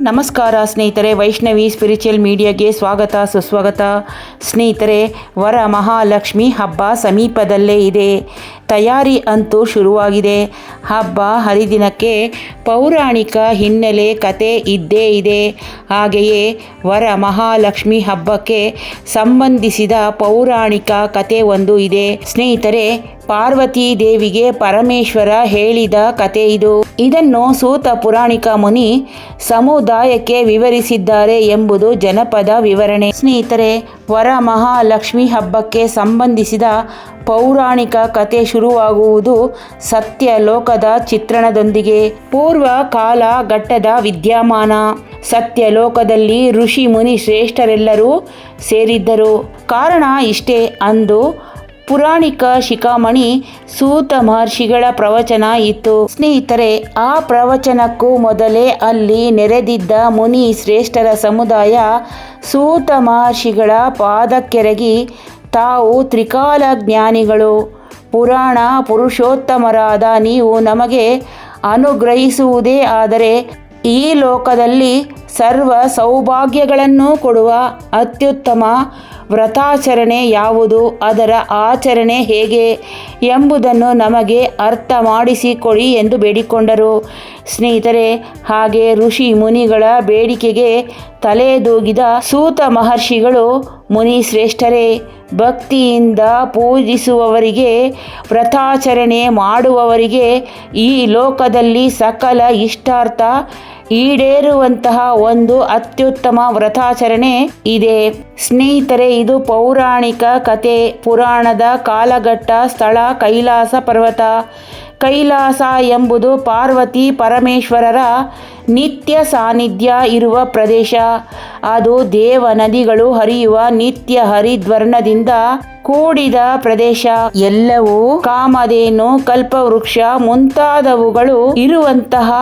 ನಮಸ್ಕಾರ ಸ್ನೇಹಿತರೆ, ವೈಷ್ಣವಿ ಸ್ಪಿರಿಚುವಲ್ ಮೀಡಿಯಾಗೆ ಸ್ವಾಗತ, ಸುಸ್ವಾಗತ. ಸ್ನೇಹಿತರೆ ವರ ಮಹಾಲಕ್ಷ್ಮಿ ಹಬ್ಬ ಸಮೀಪದಲ್ಲೇ ಇದೆ. ತಯಾರಿ ಅಂತೂ ಶುರುವಾಗಿದೆ. ಹಬ್ಬ ಹರಿದಿನಕ್ಕೆ ಪೌರಾಣಿಕ ಹಿನ್ನೆಲೆ ಕತೆ ಇದ್ದೇ ಇದೆ. ಹಾಗೆಯೇ ವರ ಮಹಾಲಕ್ಷ್ಮಿ ಹಬ್ಬಕ್ಕೆ ಸಂಬಂಧಿಸಿದ ಪೌರಾಣಿಕ ಕತೆ ಒಂದು ಇದೆ. ಸ್ನೇಹಿತರೆ ಪಾರ್ವತಿ ದೇವಿಗೆ ಪರಮೇಶ್ವರ ಹೇಳಿದ ಕತೆ ಇದು. ಇದನ್ನು ಸೂತ ಪುರಾಣಿಕ ಮುನಿ ಸಮುದಾಯಕ್ಕೆ ವಿವರಿಸಿದ್ದಾರೆ ಎಂಬುದು ಜನಪದ ವಿವರಣೆ. ಸ್ನೇಹಿತರೆ ವರ ಮಹಾಲಕ್ಷ್ಮಿ ಹಬ್ಬಕ್ಕೆ ಸಂಬಂಧಿಸಿದ ಪೌರಾಣಿಕ ಕತೆ ಶುರುವಾಗುವುದು ಸತ್ಯ ಲೋಕದ ಚಿತ್ರಣದೊಂದಿಗೆ. ಪೂರ್ವ ಕಾಲ ಘಟ್ಟದ ವಿದ್ಯಮಾನ. ಸತ್ಯ ಲೋಕದಲ್ಲಿ ಋಷಿ ಮುನಿ ಶ್ರೇಷ್ಠರೆಲ್ಲರೂ ಸೇರಿದ್ದರು. ಕಾರಣ ಇಷ್ಟೇ ಅಂದು ಪುರಾಣಿಕ ಶಿಖಾಮಣಿ ಸೂತ ಮಹರ್ಷಿಗಳ ಪ್ರವಚನ ಇತ್ತು. ಸ್ನೇಹಿತರೆ, ಆ ಪ್ರವಚನಕ್ಕೂ ಮೊದಲೇ ಅಲ್ಲಿ ನೆರೆದಿದ್ದ ಮುನಿ ಶ್ರೇಷ್ಠರ ಸಮುದಾಯ ಸೂತ ಮಹರ್ಷಿಗಳ ಪಾದಕ್ಕೆರಗಿ ತಾವು ತ್ರಿಕಾಲ ಜ್ಞಾನಿಗಳು. ಪುರಾಣ ಪುರುಷೋತ್ತಮರಾದ ನೀವು ನಮಗೆ ಅನುಗ್ರಹಿಸುವುದೇ ಆದರೆ ಈ ಲೋಕದಲ್ಲಿ ಸರ್ವ ಸೌಭಾಗ್ಯಗಳನ್ನು ಕೊಡುವ ಅತ್ಯುತ್ತಮ ವ್ರತಾಚರಣೆ ಯಾವುದು? ಅದರ ಆಚರಣೆ ಹೇಗೆ? ಎಂಬುದನ್ನು ನಮಗೆ ಅರ್ಥ ಮಾಡಿಸಿಕೊಡಿ ಎಂದು ಬೇಡಿಕೊಂಡರು. ಸ್ನೇಹಿತರೆ, ಹಾಗೆ ಋಷಿ ಮುನಿಗಳ ಬೇಡಿಕೆಗೆ ತಲೆದೂಗಿದ ಸೂತ ಮಹರ್ಷಿಗಳು ಮುನಿ ಶ್ರೇಷ್ಠರೇ ಭಕ್ತಿಯಿಂದ ಪೂಜಿಸುವವರಿಗೆ, ವ್ರತಾಚರಣೆ ಮಾಡುವವರಿಗೆ ಈ ಲೋಕದಲ್ಲಿ ಸಕಲ ಇಷ್ಟಾರ್ಥ ಈಡೇರುವಂತಹ ಒಂದು ಅತ್ಯುತ್ತಮ ವ್ರತಾಚರಣೆ ಇದೆ. ಸ್ನೇಹಿತರೆ, ಇದು ಪೌರಾಣಿಕ ಕತೆ, ಪುರಾಣದ ಕಾಲಘಟ್ಟ, ಸ್ಥಳ, ಕೈಲಾಸ ಪರ್ವತ. ಕೈಲಾಸ ಎಂಬುದು ಪಾರ್ವತಿ ಪರಮೇಶ್ವರರ ನಿತ್ಯ ಸಾನ್ನಿಧ್ಯ ಇರುವ ಪ್ರದೇಶ. ಅದು ದೇವ ನದಿಗಳು ಹರಿಯುವ ನಿತ್ಯ ಹರಿದ್ವರ್ಣದಿಂದ ಕೂಡಿದ ಪ್ರದೇಶ. ಎಲ್ಲವೂ ಕಾಮಧೇನು, ಕಲ್ಪವೃಕ್ಷ ಮುಂತಾದವುಗಳು ಇರುವಂತಹ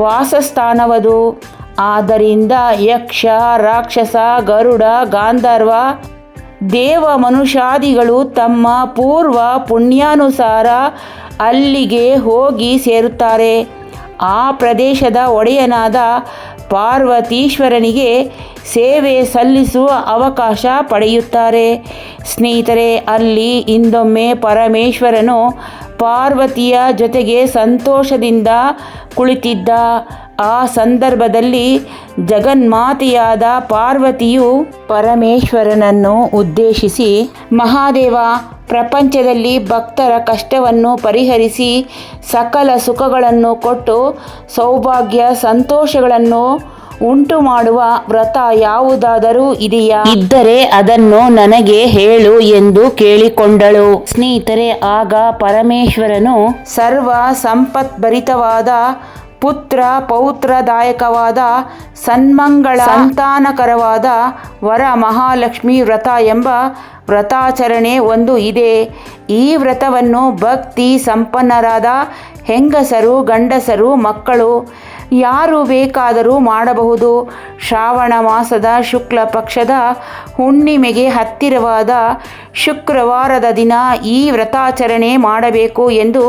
ವಾಸಸ್ಥಾನವದು. ಆದ್ದರಿಂದ ಯಕ್ಷ, ರಾಕ್ಷಸ, ಗರುಡ, ಗಾಂಧರ್ವ ದೇವ ಮನುಷ್ಯಾದಿಗಳು ತಮ್ಮ ಪೂರ್ವ ಪುಣ್ಯಾನುಸಾರ ಅಲ್ಲಿಗೆ ಹೋಗಿ ಸೇರುತ್ತಾರೆ. ಆ ಪ್ರದೇಶದ ಒಡೆಯನಾದ ಪಾರ್ವತೀಶ್ವರನಿಗೆ ಸೇವೆ ಸಲ್ಲಿಸುವ ಅವಕಾಶ ಪಡೆಯುತ್ತಾರೆ. ಸ್ನೇಹಿತರೆ, ಅಲ್ಲಿ ಇಂದೊಮ್ಮೆ ಪರಮೇಶ್ವರನು ಪಾರ್ವತಿಯ ಜೊತೆಗೆ ಸಂತೋಷದಿಂದ ಕುಳಿತಿದ್ದ. ಆ ಸಂದರ್ಭದಲ್ಲಿ ಜಗನ್ಮಾತೆಯಾದ ಪಾರ್ವತಿಯು ಪರಮೇಶ್ವರನನ್ನು ಉದ್ದೇಶಿಸಿ ಮಹಾದೇವ ಪ್ರಪಂಚದಲ್ಲಿ ಭಕ್ತರ ಕಷ್ಟವನ್ನು ಪರಿಹರಿಸಿ ಸಕಲ ಸುಖಗಳನ್ನು ಕೊಟ್ಟು ಸೌಭಾಗ್ಯ ಸಂತೋಷಗಳನ್ನು ಉಂಟು ಮಾಡುವ ವ್ರತ ಯಾವುದಾದರೂ ಇದೆಯಾ? ಇದ್ದರೆ ಅದನ್ನು ನನಗೆ ಹೇಳು ಎಂದು ಕೇಳಿಕೊಂಡಳು. ಸ್ನೇಹಿತರೆ ಆಗ ಪರಮೇಶ್ವರನು ಸರ್ವ ಸಂಪತ್ಭರಿತವಾದ ಪುತ್ರ ಪೌತ್ರದಾಯಕವಾದ ಸನ್ಮಂಗಳ ಸಂತಾನಕರವಾದ ವರ ಮಹಾಲಕ್ಷ್ಮಿ ವ್ರತ ಎಂಬ ವ್ರತಾಚರಣೆ ಒಂದು ಇದೆ. ಈ ವ್ರತವನ್ನು ಭಕ್ತಿ ಸಂಪನ್ನರಾದ ಹೆಂಗಸರು, ಗಂಡಸರು, ಮಕ್ಕಳು ಯಾರು ಬೇಕಾದರೂ ಮಾಡಬಹುದು. ಶ್ರಾವಣ ಮಾಸದ ಶುಕ್ಲ ಪಕ್ಷದ ಹುಣ್ಣಿಮೆಗೆ ಹತ್ತಿರವಾದ ಶುಕ್ರವಾರದ ದಿನ ಈ ವ್ರತಾಚರಣೆ ಮಾಡಬೇಕು ಎಂದು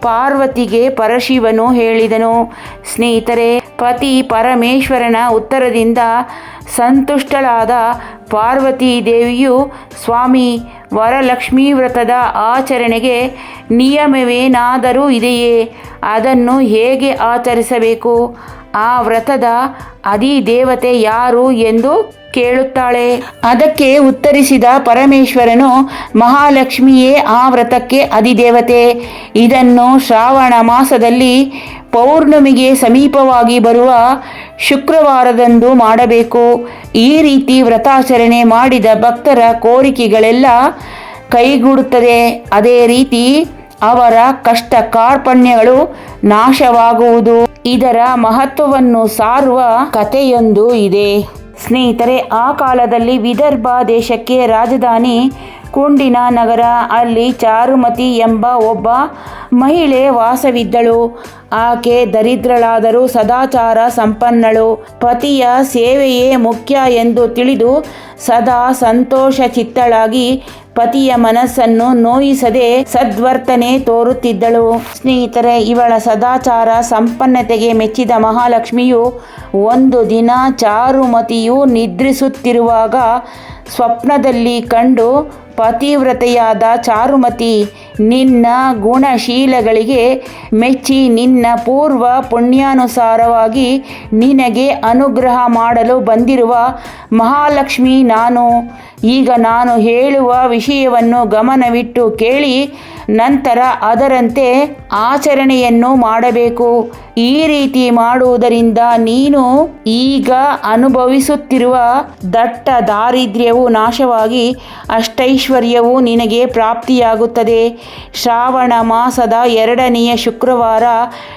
ಪಾರ್ವತಿಗೆ ಪರಶಿವನು ಹೇಳಿದನು, ಸ್ನೇಹಿತರೆ, ಪತಿ ಪರಮೇಶ್ವರನ ಉತ್ತರದಿಂದ ಸಂತುಷ್ಟಳಾದ ಪಾರ್ವತಿ ದೇವಿಯು ಸ್ವಾಮಿ ವರಲಕ್ಷ್ಮೀ ವ್ರತದ ಆಚರಣೆಗೆ ನಿಯಮವೇನಾದರೂ ಇದೆಯೇ? ಅದನ್ನು ಹೇಗೆ ಆಚರಿಸಬೇಕು? ಆ ವ್ರತದ ಅಧಿದೇವತೆ ಯಾರು ಎಂದು ಕೇಳುತ್ತಾಳೆ. ಅದಕ್ಕೆ ಉತ್ತರಿಸಿದ ಪರಮೇಶ್ವರನು, ಮಹಾಲಕ್ಷ್ಮಿಯೇ, ಆ ವ್ರತಕ್ಕೆ ಅಧಿದೇವತೆ. ಇದನ್ನು ಶ್ರಾವಣ ಮಾಸದಲ್ಲಿ ಪೌರ್ಣಮಿಗೆ ಸಮೀಪವಾಗಿ ಬರುವ ಶುಕ್ರವಾರದಂದು ಮಾಡಬೇಕು. ಈ ರೀತಿ ವ್ರತಾಚರಣೆ ಮಾಡಿದ ಭಕ್ತರ ಕೋರಿಕೆಗಳೆಲ್ಲ ಕೈಗೂಡುತ್ತದೆ. ಅದೇ ರೀತಿ ಅವರ ಕಷ್ಟ ಕಾರ್ಪಣ್ಯಗಳು ನಾಶವಾಗುವುದು. ಇದರ ಮಹತ್ವವನ್ನು ಸಾರುವ ಕಥೆಯೊಂದು ಇದೆ. ಸ್ನೇಹಿತರೆ, ಆ ಕಾಲದಲ್ಲಿ ವಿದರ್ಭ ದೇಶಕ್ಕೆ ರಾಜಧಾನಿ ಕುಂಡಿನ ನಗರ. ಅಲ್ಲಿ ಚಾರುಮತಿ ಎಂಬ ಒಬ್ಬ ಮಹಿಳೆ ವಾಸವಿದ್ದಳು. ಆಕೆ ದರಿದ್ರಳಾದರೂ ಸದಾಚಾರ ಸಂಪನ್ನಳು. ಪತಿಯ ಸೇವೆಯೇ ಮುಖ್ಯ ಎಂದು ತಿಳಿದು ಸದಾ ಸಂತೋಷ ಚಿತ್ತಳಾಗಿ ಪತಿಯ ಮನಸ್ಸನ್ನು ನೋಯಿಸದೆ ಸದ್ವರ್ತನೆ ತೋರುತ್ತಿದ್ದಳು. ಸ್ನೇಹಿತರೆ, ಇವಳ ಸದಾಚಾರ ಸಂಪನ್ನತೆಗೆ ಮೆಚ್ಚಿದ ಮಹಾಲಕ್ಷ್ಮಿಯು ಒಂದು ದಿನ ಚಾರುಮತಿಯು ನಿದ್ರಿಸುತ್ತಿರುವಾಗ ಸ್ವಪ್ನದಲ್ಲಿ ಕಂಡು ಪತಿವ್ರತೆಯಾದ ಚಾರುಮತಿ ನಿನ್ನ ಗುಣಶೀಲಗಳಿಗೆ ಮೆಚ್ಚಿ ನಿನ್ನ ಪೂರ್ವ ಪುಣ್ಯಾನುಸಾರವಾಗಿ ನಿನಗೆ ಅನುಗ್ರಹ ಮಾಡಲು ಬಂದಿರುವ ಮಹಾಲಕ್ಷ್ಮಿ ನಾನು. ಈಗ ನಾನು ಹೇಳುವ ವಿಷಯವನ್ನು ಗಮನವಿಟ್ಟು ಕೇಳಿ, ನಂತರ ಅದರಂತೆ ಆಚರಣೆಯನ್ನು ಮಾಡಬೇಕು. ಈ ರೀತಿ ಮಾಡುವುದರಿಂದ ನೀನು ಈಗ ಅನುಭವಿಸುತ್ತಿರುವ ದಟ್ಟ ದಾರಿದ್ರ್ಯವು ನಾಶವಾಗಿ ಅಷ್ಟೈಶ್ವರ್ಯವು ನಿನಗೆ ಪ್ರಾಪ್ತಿಯಾಗುತ್ತದೆ. ಶ್ರಾವಣ ಮಾಸದ ಎರಡನೆಯ ಶುಕ್ರವಾರ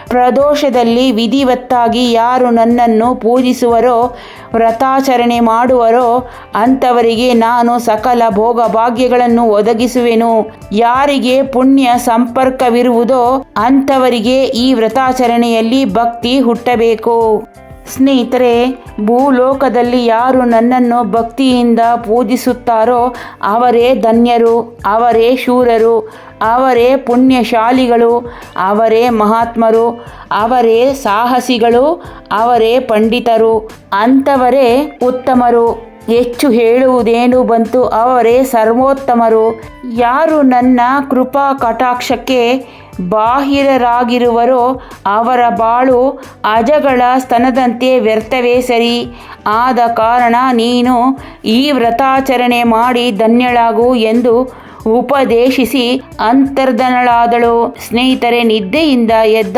ಪ್ರದೋಷದಲ್ಲಿ ವಿಧಿವತ್ತಾಗಿ ಯಾರು ನನ್ನನ್ನು ಪೂಜಿಸುವರೋ, ವ್ರತಾಚರಣೆ ಮಾಡುವರೋ, ಅಂಥವರಿಗೆ ನಾನು ಸಕಲ ಭೋಗ ಭಾಗ್ಯಗಳನ್ನು ಒದಗಿಸುವೆನು. ಯಾರಿಗೆ ಪುಣ್ಯ ಸಂಪರ್ಕವಿರುವುದೋ, ಅಂಥವರಿಗೆ ಈ ವ್ರತಾಚರಣೆಯಲ್ಲಿ ಭಕ್ತಿ ಹುಟ್ಟಬೇಕು. ಸ್ನೇಹಿತರೆ, ಭೂಲೋಕದಲ್ಲಿ ಯಾರು ನನ್ನನ್ನು ಭಕ್ತಿಯಿಂದ ಪೂಜಿಸುತ್ತಾರೋ ಅವರೇ ಧನ್ಯರು, ಅವರೇ ಶೂರರು, ಅವರೇ ಪುಣ್ಯಶಾಲಿಗಳು, ಅವರೇ ಮಹಾತ್ಮರು, ಅವರೇ ಸಾಹಸಿಗಳು, ಅವರೇ ಪಂಡಿತರು, ಅಂಥವರೇ ಉತ್ತಮರು. ಹೆಚ್ಚು ಹೇಳುವುದೇನು ಬಂತು ಅವರೇ ಸರ್ವೋತ್ತಮರು. ಯಾರು ನನ್ನ ಕೃಪಾ ಕಟಾಕ್ಷಕ್ಕೆ ಬಾಹಿರರಾಗಿರುವರೋ ಅವರ ಬಾಳು ಅಜಗಳ ಸ್ತನದಂತೆ ವ್ಯರ್ಥವೇ ಸರಿ. ಆದ ಕಾರಣ ನೀನು ಈ ವ್ರತಾಚರಣೆ ಮಾಡಿ ಧನ್ಯಳಾಗು ಎಂದು ಉಪದೇಶಿಸಿ ಅಂತರ್ಧನಳಾದಳು. ಸ್ನೇಹಿತರೆ, ನಿದ್ದೆಯಿಂದ ಎದ್ದ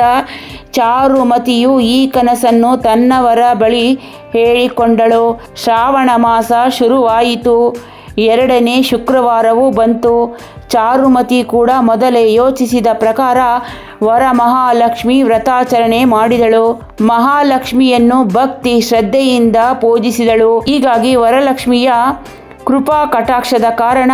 ಚಾರುಮತಿಯು ಈ ಕನಸನ್ನು ತನ್ನವರ ಬಳಿ ಹೇಳಿಕೊಂಡಳು. ಶ್ರಾವಣ ಮಾಸ ಶುರುವಾಯಿತು. ಎರಡನೇ ಶುಕ್ರವಾರವೂ ಬಂತು. ಚಾರುಮತಿ ಕೂಡ ಮೊದಲೇ ಯೋಚಿಸಿದ ಪ್ರಕಾರ ವರ ಮಹಾಲಕ್ಷ್ಮಿ ವ್ರತಾಚರಣೆ ಮಾಡಿದಳು. ಮಹಾಲಕ್ಷ್ಮಿಯನ್ನು ಭಕ್ತಿ ಶ್ರದ್ಧೆಯಿಂದ ಪೂಜಿಸಿದಳು. ಹೀಗಾಗಿ ವರಲಕ್ಷ್ಮಿಯ ಕೃಪಾ ಕಟಾಕ್ಷದ ಕಾರಣ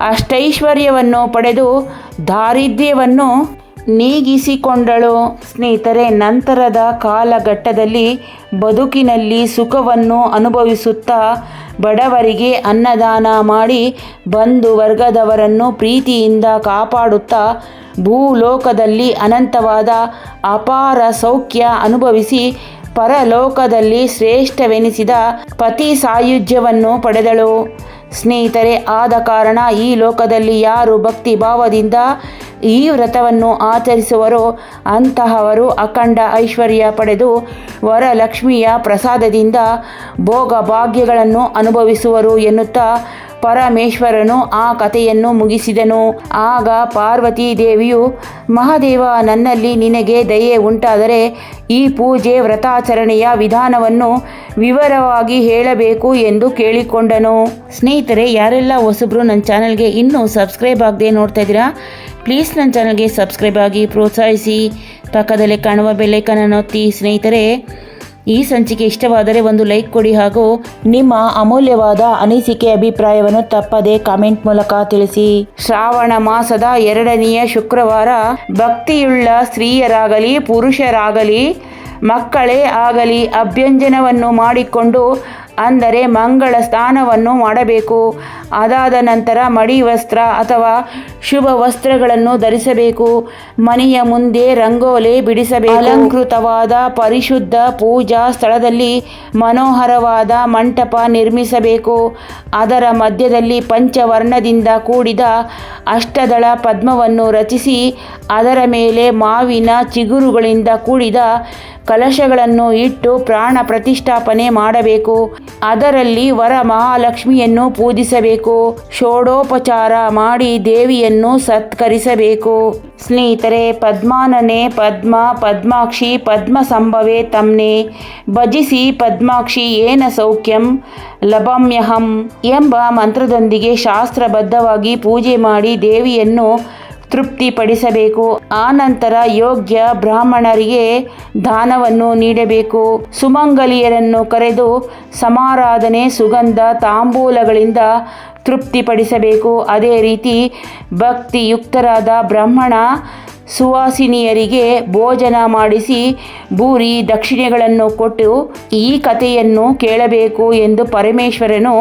ಅಷ್ಟೈಶ್ವರ್ಯವನ್ನು ಪಡೆದು ದಾರಿದ್ರ್ಯವನ್ನು ನೀಗಿಸಿಕೊಂಡಳು. ಸ್ನೇಹಿತರೆ, ನಂತರದ ಕಾಲಘಟ್ಟದಲ್ಲಿ ಬದುಕಿನಲ್ಲಿ ಸುಖವನ್ನು ಅನುಭವಿಸುತ್ತಾ ಬಡವರಿಗೆ ಅನ್ನದಾನ ಮಾಡಿ ಬಂಧು ವರ್ಗದವರನ್ನು ಪ್ರೀತಿಯಿಂದ ಕಾಪಾಡುತ್ತಾ ಭೂಲೋಕದಲ್ಲಿ ಅನಂತವಾದ ಅಪಾರ ಸೌಖ್ಯ ಅನುಭವಿಸಿ ಪರಲೋಕದಲ್ಲಿ ಶ್ರೇಷ್ಠವೆನಿಸಿದ ಪತಿ ಸಾಯುಜ್ಯವನ್ನು ಪಡೆದಳು. ಸ್ನೇಹಿತರೆ, ಆದ ಕಾರಣ ಈ ಲೋಕದಲ್ಲಿ ಯಾರು ಭಕ್ತಿ ಭಾವದಿಂದ ಈ ವ್ರತವನ್ನು ಆಚರಿಸುವರೋ ಅಂತಹವರು ಅಖಂಡ ಐಶ್ವರ್ಯ ಪಡೆದು ವರಲಕ್ಷ್ಮಿಯ ಪ್ರಸಾದದಿಂದ ಭೋಗ ಭಾಗ್ಯಗಳನ್ನು ಅನುಭವಿಸುವರು ಎನ್ನುತ್ತಾ ಪರಮೇಶ್ವರನು ಆ ಕಥೆಯನ್ನು ಮುಗಿಸಿದನು. ಆಗ ಪಾರ್ವತಿ ದೇವಿಯು, ಮಹಾದೇವ, ನನ್ನಲ್ಲಿ ನಿನಗೆ ದಯೆ ಉಂಟಾದರೆ ಈ ಪೂಜೆ ವ್ರತಾಚರಣೆಯ ವಿಧಾನವನ್ನು ವಿವರವಾಗಿ ಹೇಳಬೇಕು ಎಂದು ಕೇಳಿಕೊಂಡನು. ಸ್ನೇಹಿತರೆ, ಯಾರೆಲ್ಲ ಹೊಸಬ್ರು ನನ್ನ ಚಾನಲ್ಗೆ ಇನ್ನೂ ಸಬ್ಸ್ಕ್ರೈಬ್ ಆಗದೆ ನೋಡ್ತಾ ಇದ್ದೀರಾ, ಪ್ಲೀಸ್ ನನ್ನ ಚಾನಲ್ಗೆ ಸಬ್ಸ್ಕ್ರೈಬ್ ಆಗಿ ಪ್ರೋತ್ಸಾಹಿಸಿ. ಪಕ್ಕದಲ್ಲೇ ಕಾಣುವ ಬೆಲ್ಲೈಕನನ್ನು ಒತ್ತಿ. ಸ್ನೇಹಿತರೆ ಈ ಸಂಚಿಕೆ ಇಷ್ಟವಾದರೆ ಒಂದು ಲೈಕ್ ಕೊಡಿ ಹಾಗೂ ನಿಮ್ಮ ಅಮೂಲ್ಯವಾದ ಅನಿಸಿಕೆ ಅಭಿಪ್ರಾಯವನ್ನು ತಪ್ಪದೆ ಕಾಮೆಂಟ್ ಮೂಲಕ ತಿಳಿಸಿ. ಶ್ರಾವಣ ಮಾಸದ ಎರಡನೆಯ ಶುಕ್ರವಾರ ಭಕ್ತಿಯುಳ್ಳ ಸ್ತ್ರೀಯರಾಗಲಿ, ಪುರುಷರಾಗಲಿ ಮಕ್ಕಳೇ ಆಗಲಿ, ಅಭ್ಯಂಜನವನ್ನು ಮಾಡಿಕೊಂಡು ಅಂದರೆ ಮಂಗಳ ಸ್ನಾನವನ್ನು ಮಾಡಬೇಕು. ಅದಾದ ನಂತರ ಮಡಿ ವಸ್ತ್ರ ಅಥವಾ ಶುಭ ವಸ್ತ್ರಗಳನ್ನು ಧರಿಸಬೇಕು. ಮನೆಯ ಮುಂದೆ ರಂಗೋಲೆ ಬಿಡಿಸಬೇಕು. ಅಲಂಕೃತವಾದ ಪರಿಶುದ್ಧ ಪೂಜಾ ಸ್ಥಳದಲ್ಲಿ ಮನೋಹರವಾದ ಮಂಟಪ ನಿರ್ಮಿಸಬೇಕು. ಅದರ ಮಧ್ಯದಲ್ಲಿ ಪಂಚವರ್ಣದಿಂದ ಕೂಡಿದ ಅಷ್ಟದಳ ಪದ್ಮವನ್ನು ರಚಿಸಿ, ಅದರ ಮೇಲೆ ಮಾವಿನ ಚಿಗುರುಗಳಿಂದ ಕೂಡಿದ ಕಲಶಗಳನ್ನು ಇಟ್ಟು ಪ್ರಾಣ ಪ್ರತಿಷ್ಠಾಪನೆ ಮಾಡಬೇಕು. ಅದರಲ್ಲಿ ವರ ಮಹಾಲಕ್ಷ್ಮಿಯನ್ನು ಪೂಜಿಸಬೇಕು. ಷೋಡೋಪಚಾರ ಮಾಡಿ ದೇವಿಯನ್ನು ಸತ್ಕರಿಸಬೇಕು. ಸ್ನೇಹಿತರೆ, ಪದ್ಮಾನನೆ, ಪದ್ಮ, ಪದ್ಮಾಕ್ಷಿ, ಪದ್ಮ ಸಂಭವೆ ತಮ್ನೆ. ಭಜಿಸಿ ಪದ್ಮಾಕ್ಷಿ ಏನ ಸೌಖ್ಯಂ ಲಭಮ್ಯಹಂ ಎಂಬ ಮಂತ್ರದೊಂದಿಗೆ ಶಾಸ್ತ್ರಬದ್ಧವಾಗಿ ಪೂಜೆ ಮಾಡಿ ದೇವಿಯನ್ನು ತೃಪ್ತಿಪಡಿಸಬೇಕು. ಆನಂತರ ಯೋಗ್ಯ ಬ್ರಾಹ್ಮಣರಿಗೆ ದಾನವನ್ನು ನೀಡಬೇಕು. ಸುಮಂಗಲಿಯರನ್ನು ಕರೆದು ಸಮಾರಾಧನೆ, ಸುಗಂಧ, ತಾಂಬೂಲಗಳಿಂದ ತೃಪ್ತಿಪಡಿಸಬೇಕು. ಅದೇ ರೀತಿ ಭಕ್ತಿಯುಕ್ತರಾದ ಬ್ರಾಹ್ಮಣ ಸುವಾಸಿನಿಯರಿಗೆ ಭೋಜನ ಮಾಡಿಸಿ ಭೂರಿ ದಕ್ಷಿಣೆಗಳನ್ನು ಕೊಟ್ಟು ಈ ಕಥೆಯನ್ನು ಕೇಳಬೇಕು ಎಂದು ಪರಮೇಶ್ವರನು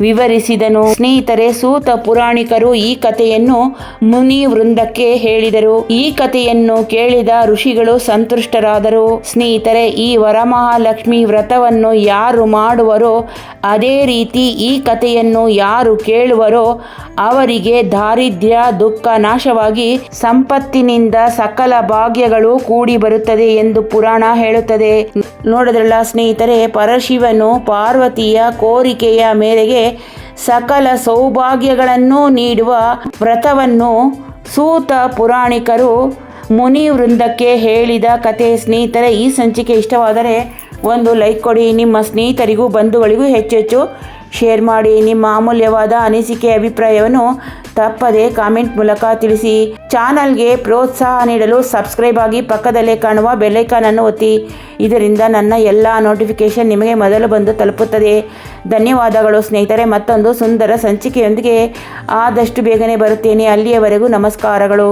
ವಿವರಿಸಿದನು. ಸ್ನೇಹಿತರೆ, ಸೂತ ಪುರಾಣಿಕರು ಈ ಕಥೆಯನ್ನು ಮುನಿ ವೃಂದಕ್ಕೆ ಹೇಳಿದರು. ಈ ಕಥೆಯನ್ನು ಕೇಳಿದ ಋಷಿಗಳು ಸಂತುಷ್ಟರಾದರು. ಸ್ನೇಹಿತರೆ, ಈ ವರಮಹಾಲಕ್ಷ್ಮಿ ವ್ರತವನ್ನು ಯಾರು ಮಾಡುವರೋ, ಅದೇ ರೀತಿ ಈ ಕಥೆಯನ್ನು ಯಾರು ಕೇಳುವರೋ, ಅವರಿಗೆ ದಾರಿದ್ರ್ಯ, ದುಃಖ, ನಾಶವಾಗಿ ಸಂಪತ್ತಿನಿಂದ ಸಕಲ ಭಾಗ್ಯಗಳು ಕೂಡಿ ಬರುತ್ತದೆ ಎಂದು ಪುರಾಣ ಹೇಳುತ್ತದೆ. ನೋಡಿದ್ರಲ್ಲ ಸ್ನೇಹಿತರೆ, ಪರಶಿವನು ಪಾರ್ವತಿಯ ಕೋರಿಕೆಯ ಮೇರೆಗೆ ಸಕಲ ಸೌಭಾಗ್ಯಗಳನ್ನು ನೀಡುವ ವ್ರತವನ್ನು ಸೂತ ಪುರಾಣಿಕರು ಮುನಿ ವೃಂದಕ್ಕೆ ಹೇಳಿದ ಕತೆ. ಸ್ನೇಹಿತರೆ, ಈ ಸಂಚಿಕೆ ಇಷ್ಟವಾದರೆ ಒಂದು ಲೈಕ್ ಕೊಡಿ. ನಿಮ್ಮ ಸ್ನೇಹಿತರಿಗೂ, ಬಂಧುಗಳಿಗೂ ಹೆಚ್ಚೆಚ್ಚು ಹೆಚ್ಚು ಶೇರ್ ಮಾಡಿ. ನಿಮ್ಮ ಅಮೂಲ್ಯವಾದ ಅನಿಸಿಕೆ, ಅಭಿಪ್ರಾಯವನ್ನು ತಪ್ಪದೆ ಕಾಮೆಂಟ್ ಮೂಲಕ ತಿಳಿಸಿ. ಚಾನಲ್ಗೆ ಪ್ರೋತ್ಸಾಹ ನೀಡಲು ಸಬ್ಸ್ಕ್ರೈಬ್ ಆಗಿ ಪಕ್ಕದಲ್ಲೇ ಕಾಣುವ ಬೆಲ್ಲೈಕಾನ್ ಅನ್ನು ಒತ್ತಿ. ಇದರಿಂದ ನನ್ನ ಎಲ್ಲ ನೋಟಿಫಿಕೇಷನ್ ನಿಮಗೆ ಮೊದಲು ಬಂದು ತಲುಪುತ್ತದೆ. ಧನ್ಯವಾದಗಳು ಸ್ನೇಹಿತರೆ, ಮತ್ತೊಂದು ಸುಂದರ ಸಂಚಿಕೆಯೊಂದಿಗೆ ಆದಷ್ಟು ಬೇಗನೆ ಬರುತ್ತೇನೆ. ಅಲ್ಲಿಯವರೆಗೂ ನಮಸ್ಕಾರಗಳು.